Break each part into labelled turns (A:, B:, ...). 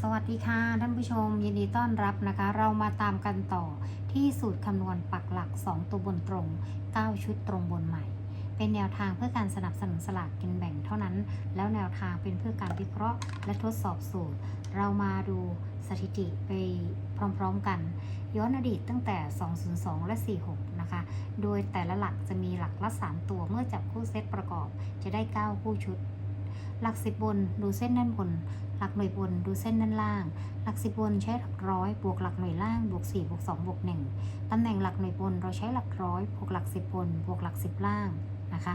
A: สวัสดีค่ะ ท่านผู้ชม ยินดีต้อนรับนะคะ เรามาตามกันต่อที่สูตรคำนวณปักหลัก 2 ตัวบนตรง 9 ชุดตรงบนใหม่ เป็นแนวทางเพื่อการสนับสนุนสลากกินแบ่งเท่านั้น แล้วแนวทางเป็นเพื่อการวิเคราะห์และทดสอบสูตร เรามาดูสถิติไปพร้อมๆกัน ย้อนอดีตตั้งแต่ 202 และ 46 นะคะ โดยแต่ละหลักจะมีหลักละ 3 ตัวเมื่อจับคู่เซตประกอบจะได้ 9 คู่ชุด หลักสิบบนดูเส้นด้านบน หลักหน่วยบนดูเส้นด้านล่าง หลักสิบบนใช้หลักร้อยบวกหลักหน่วยล่างบวก4บวก2บวก1ตำแหน่งหลักหน่วยบนเราใช้หลักร้อยบวกหลักสิบบนบวกหลักสิบล่างนะคะ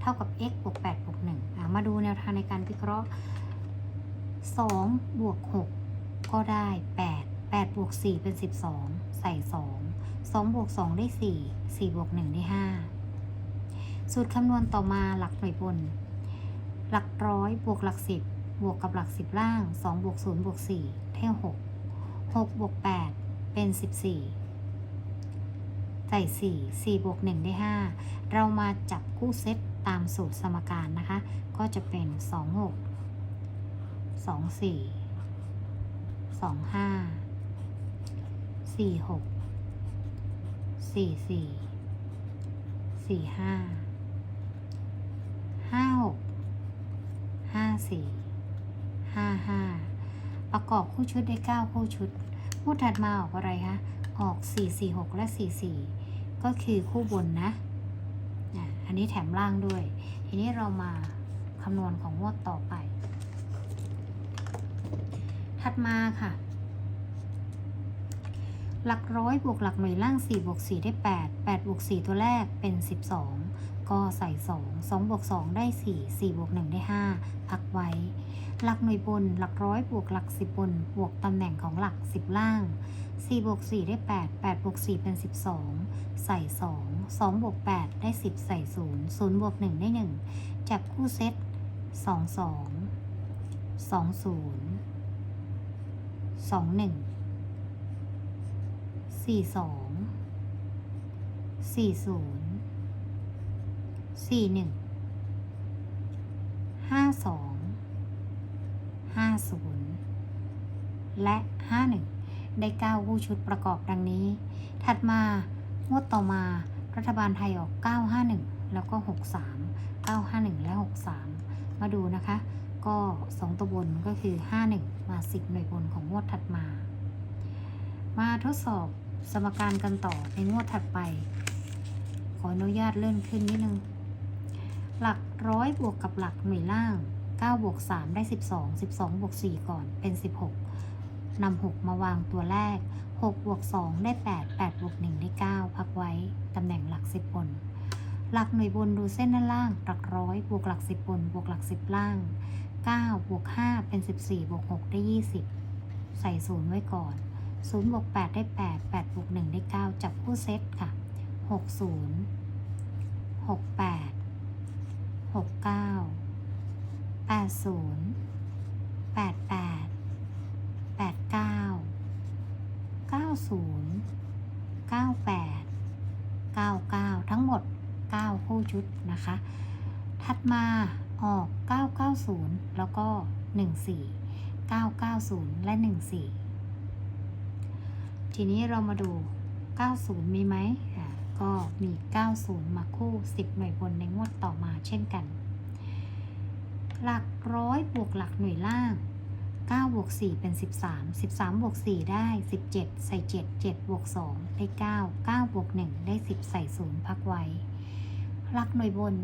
A: เท่ากับ x บวก8บวก1อะมาดูแนวทางในการวิเคราะห์2บวก6ก็ได้8 8บวก4เป็น12ใส่2 2บวก2ได้4 4บวก1ได้5สูตรคำนวณต่อมาหลักหน่วยบน หลักร้อยบวกหลักสิบบวกกับหลักสิบล่าง 2 บวก 0 บวก 4 เท่า 6 6 บวก 8 เป็น 14 ใส่ 4 4 บวก 1 ได้ 5 เรามาจับคู่เซตตามสูตรสมการนะคะ ก็จะเป็น 2 6 2 4 2 5 4 6 4 4 4 5 5 6 ห้าสี่ห้าห้าประกอบคู่ชุดได้เก้าคู่ชุดคู่ถัดมาออกอะไรคะออกสี่สี่หกและสี่สี่ก็คือคู่บนนะอะอันนี้แถมล่างด้วย ทีนี้เรามาคำนวณของงวดต่อไป ถัดมาค่ะ หลักร้อยบวกหลักหน่วยล่าง4บวก4ได้ 8 8บวก4ตัวแรกเป็น 12 ก็ใส่ 2 2บวก2ได้ 4 4บวก1ได้ 5 พักไว้ หลักหน่วยบนหลักร้อยบวกหลัก10บนบวกตำแหน่งของหลัก 10 ล่าง 4 บวก 4 ได้ 8 8บวก4เป็น 12 ใส่ 2 2บวก8ได้ 10 ใส่ 0 0บวก1ได้ 1 จับคู่เซต 2 2 20 2 1สี่ สี่หนึ่งห้าสองห้าศูนย์และห้าหนึ่งได้เก้าคู่ชุดประกอบดังนี้ ถัดมางวดต่อมารัฐบาลไทยออก 951 แล้วก็ 63 951 และ 63 มาดูนะคะ ก็ 2 ตัวบนก็คือ 51 มา 10 หน่วยบนของงวดถัดมา มาทดสอบสมการกันต่อในงวดถัดไป ขออนุญาตเลื่อนขึ้นนิดนึง หลักร้อยบวกกับหลักหน่วยล่าง 9 บวก 3 ได้ 12 12 บวก 4 ก่อนเป็น 16นำ6มาวางตัวแรก 6 บวก 2 ได้ 8 8 บวก 1 ได้ 9 พักไว้ ตำแหน่งหลัก 10 บน หลักหน่วยบนดูเส้นด้านล่าง หลักร้อยบวกหลัก 10 บน บวกหลัก 10 ล่าง 9 บวก 5 เป็น 14 บวก 6 ได้ 20 ใส่ 0 ไว้ก่อน 0 บวก 8 ได้ 8 8 บวก 1 ได้ 9 จับคู่เซตค่ะ 60 68 69 80 88 89 90 98 99ทั้งหมด9คู่ชุดนะคะ ถัดมาออก990แล้วก็14 990และ14ทีนี้เรามาดู 90 มีไหม ก็มี 90 มาคู่ 10 หน่วยบนในงวดต่อมาเช่นกัน หลักร้อยบวกหลักหน่วยล่าง 9 บวก 4 เป็น 13 13 บวก 4 ได้ 17 ใส่ 7 7 บวก 2 ได้ 9 9 บวก 1 ได้ 10 ใส่ 0 พักไว้ หลักหน่วยบน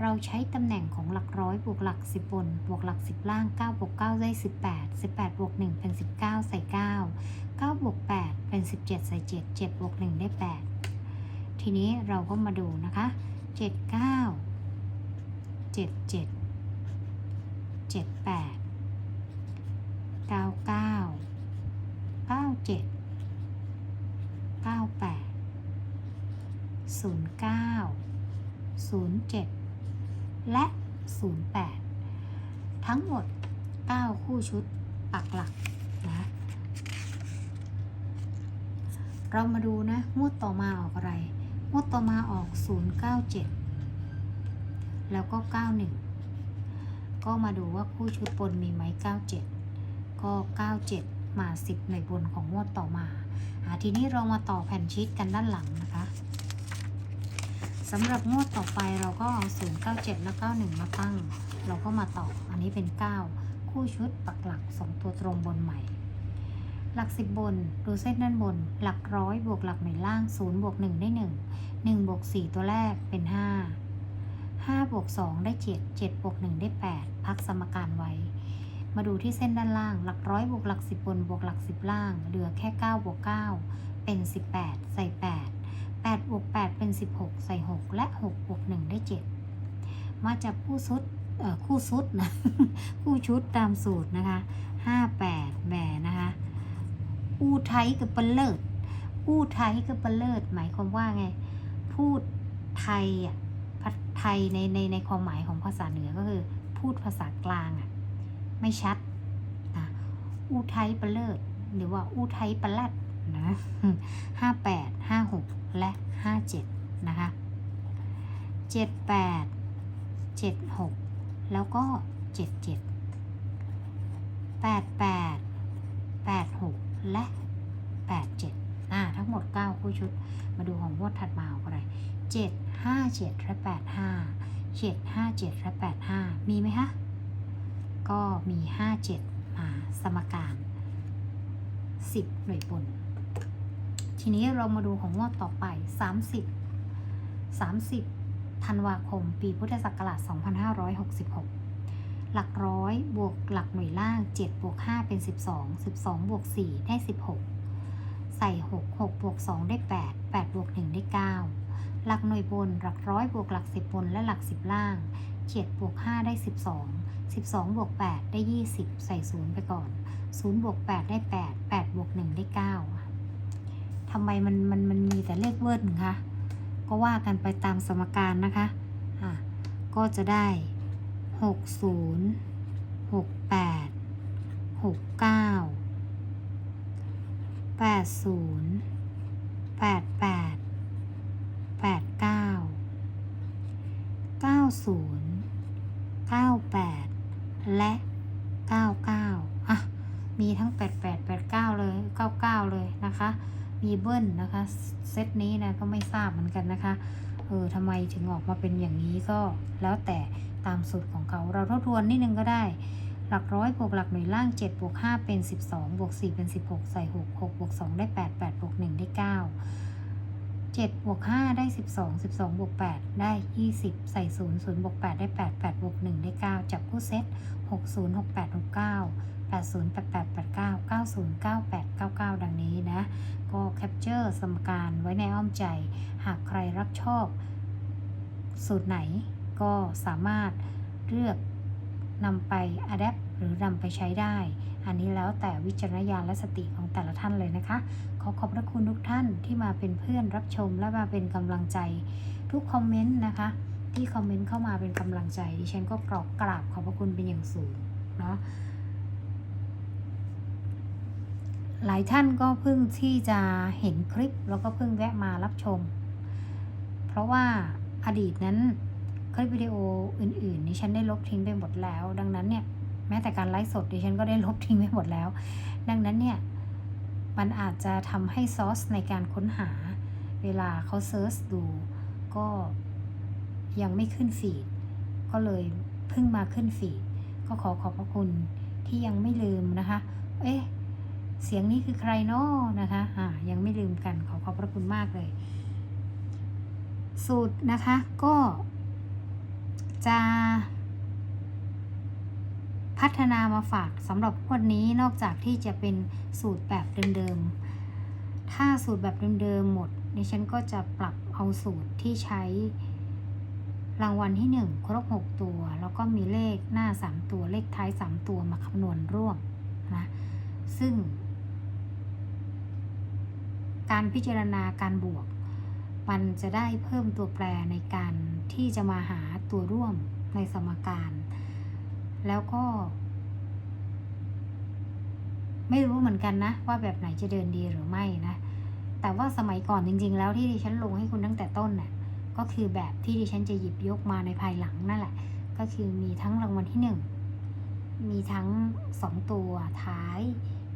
A: เราใช้ตำแหน่งของหลักร้อยบวกหลัก 10 บน บวกหลัก 10 ล่าง 9 บวก 9 ได้ 18 18 บวก 1 เป็น 19 ใส่ 9 9 บวก 8 เป็น 17 ใส่ 7 7 บวก 1 ได้ 8 ทีนี้เราก็มาดูนะคะ 7 9 7 7 7 8 9 9 9 7 9 8 0 9 0 7และ0 8ทั้งหมด9คู่ชุดปักหลักนะเรามาดูนะงวดต่อมาออกอะไรงวดต่อมาออก 097 แล้วก็ 91 ก็มาดูว่าคู่ชุดบนมีไหม97 ก็ 97 มา 10 หน่วยบนของงวดต่อมาอาทีนี้เรามาต่อแผ่นชีตกันด้านหลังนะคะสำหรับงวดต่อไปเราก็เอา097 และ 91 มาตั้ง เราก็มาต่อ อันนี้เป็น 9 คู่ชุดปักหลัก 2 ตัวตรงบนใหม่ หลัก 10 บน ดูเส้นด้านบน หลักร้อยบวกหลักหน่วยล่าง 0 บวก 1 ได้ 1 1 บวก 4 ตัวแรกเป็น 5 5บวก2ได้ 7 7บวก1ได้ 8 พักสมการไว้ มาดูที่เส้นด้านล่าง หลักร้อยบวกหลัก10บนบวกหลัก10ล่าง เหลือแค่9บวก9เป็น 18 ใส่ 8 8บวก8เป็น 16 ใส่ 6 และ6บวก1ได้ 7 มาจากคู่ชุดคู่ชุดนะคู่ชุดตามสูตรนะคะ58แหมนะคะอู้ไทยกับเปลเลิศอู้ไทยกับเปลเลิศหมายความว่าไง พูดไทยอะ ไทยในในในความหมายของภาษาเหนือก็คือ พูดภาษากลางอะไม่ชัดนะอู้ไทยเปลเลิศหรือว่าอู้ไทยเปลแลดนะห้าแปดห้าหกและห้าเจ็ดนะคะเจ็ดแปดเจ็ดหกแล้วก็เจ็ดเจ็ดแปดแปดแปดหกและแปดเจ็ดอ่าทั้งหมดเก้าคู่ชุด มาดูของงวดถัดมาของอะไรเจ็ด ห้าเจ็ดและแปดห้าเจ็ดห้าเจ็ดและแปดห้ามีไหมคะ ก็มีห้าเจ็ดมาสมการสิบหน่วยบน ทีนี้เรามาดูของงวดต่อไปสามสิบสามสิบธันวาคม ปีพุทธศักราช 2566หลักร้อยบวกหลักหน่วยล่าง 7 บวก 5 เป็น 12 12 บวก 4 ได้ 16 ใส่ 6 6 บวก 2 ได้ 8 8 บวก 1 ได้ 9 หลักหน่วยบน หลักร้อยบวกหลัก10บบนและหลัก10ล่าง7บวก 5 ได้ 12 12บวก8ได้ 20 ใส่ 0 ไปก่อน0บวก8ได้ 8 8บวก1ได้ 9ทำไมมันมันมันมีแต่เลขเวิร์ดคะก็ว่ากันไปตามสมการนะคะอะก็จะได้ 60 68 69 80 8 8 และ99อะ มีทั้ง88 89เลย99เลยนะคะ มีเบิ้ลนะคะ เซตนี้นะก็ไม่ทราบเหมือนกันนะคะ เออทำไมถึงออกมาเป็นอย่างนี้ก็แล้วแต่ตามสูตรของเขาเราทบทวนนิดนึงก็ได้หลักร้อยบวกหลักหน่วยล่าง7บวก5เป็น 12บวก4เป็น 16 ใส่ 6 6บวก2ได้ 8 8บวก1ได้ 7บวก5ได้ 12 12บวก8ได้ 20 ใส่0 0บวก8ได้ 8 8บวก1ได้ 9 จับคู่เซต60 68 69 80 88 89 90 98 99 ดังนี้นะ ก็แคปเจอร์สมการไว้ในอ้อมใจ หากใครรักชอบ สูตรไหนก็สามารถเลือกนำไปอัดแอปหรือนำไปใช้ได้ อันนี้แล้วแต่วิจารณญาณและสติของแต่ละท่านเลยนะคะ อขอบพระคุณทุกท่านที่มาเป็นเพื่อนรับชมและมาเป็นกำลังใจ ทุกคอมเมนต์นะคะ ที่คอมเมนต์เข้ามาเป็นกำลังใจดิฉันก็กรอกกราบขอบพระคุณเป็นอย่างสูงเนาะหลายท่านก็เพิ่งที่จะเห็นคลิปแล้วก็เพิ่งแวะมารับชม เพราะว่าอดีตนั้นคลิปวิดีโออื่นๆดิฉันได้ลบทิ้งไปหมดแล้ว ดังนั้นเนี่ยแม้แต่การไลฟ์สดดิฉันก็ได้ลบทิ้งไปหมดแล้ว ดังนั้นเนี่ย มันอาจจะทำให้ซอสในการค้นหา เวลาเขาเซิร์ชดู ก็ยังไม่ขึ้นฟีด ก็เลยเพิ่งมาขึ้นฟีด ก็ขอขอบพระคุณที่ยังไม่ลืมนะคะ เอ๊ะ เสียงนี้คือใครเนาะนะคะอ่ายังไม่ลืมกันขอขอบพระคุณมากเลย สูตรนะคะก็จะ พัฒนามาฝากสำหรับวันนี้นอกจากที่จะเป็นสูตรแบบเดิมๆ ถ้าสูตรแบบเดิมๆหมดดิฉันก็จะปรับเอาสูตรที่ใช้ รางวัลที่ 1 ครบ 6 ตัว แล้วก็มีเลขหน้า 3 ตัวเลขท้าย 3 ตัวมาคำนวณร่วมนะซึ่ง การพิจารณาการบวก มันจะได้เพิ่มตัวแปรในการที่จะมาหาตัวร่วมในสมการ แล้วก็ ไม่รู้เหมือนกันนะว่าแบบไหนจะเดินดีหรือไม่นะ แต่ว่าสมัยก่อนจริง ๆ แล้วที่ดิฉันลงให้คุณตั้งแต่ต้นน่ะ ก็คือแบบที่ดิฉันจะหยิบยกมาในภายหลังนั่นแหละ ก็คือมีทั้งรางวัลที่หนึ่งมีทั้งสองตัวท้าย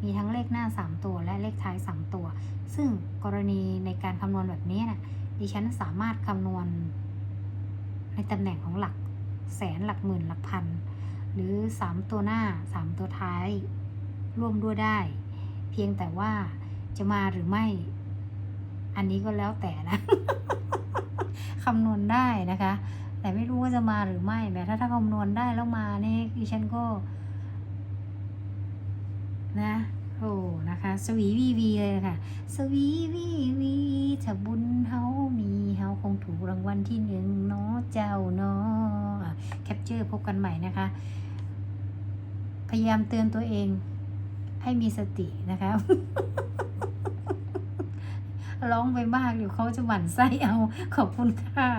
A: มีทั้งเลขหน้าสามตัวและเลขท้ายสามตัว ซึ่งกรณีในการคำนวณแบบนี้นะดิฉันสามารถคำนวณในตำแหน่งของหลักแสนหลักหมื่นหลักพัน สามตัวหน้าสามตัวท้าย ร่วมด้วยได้ เพียงแต่ว่าจะมาหรือไม่ อันนี้ก็แล้วแต่นะคำนวณได้นะคะ แต่ไม่รู้ว่าจะมาหรือไม่แม้ถ้าถ้าคำนวณได้แล้วมาเนี่ยดิฉันก็ นะโอ้นะคะ สวีวีวีเลยค่ะ สวีวีวีถ้าบุญเฮามีเฮาคงถูกรางวัลที่หนึ่งเนาะเจ้าเนาะแคปเจอร์พบกันใหม่นะคะ พยายามเตือนตัวเองให้มีสตินะคะร้องไปมากเดี๋ยวเขาจะหวั่นไส้เอาขอบคุณค่ะ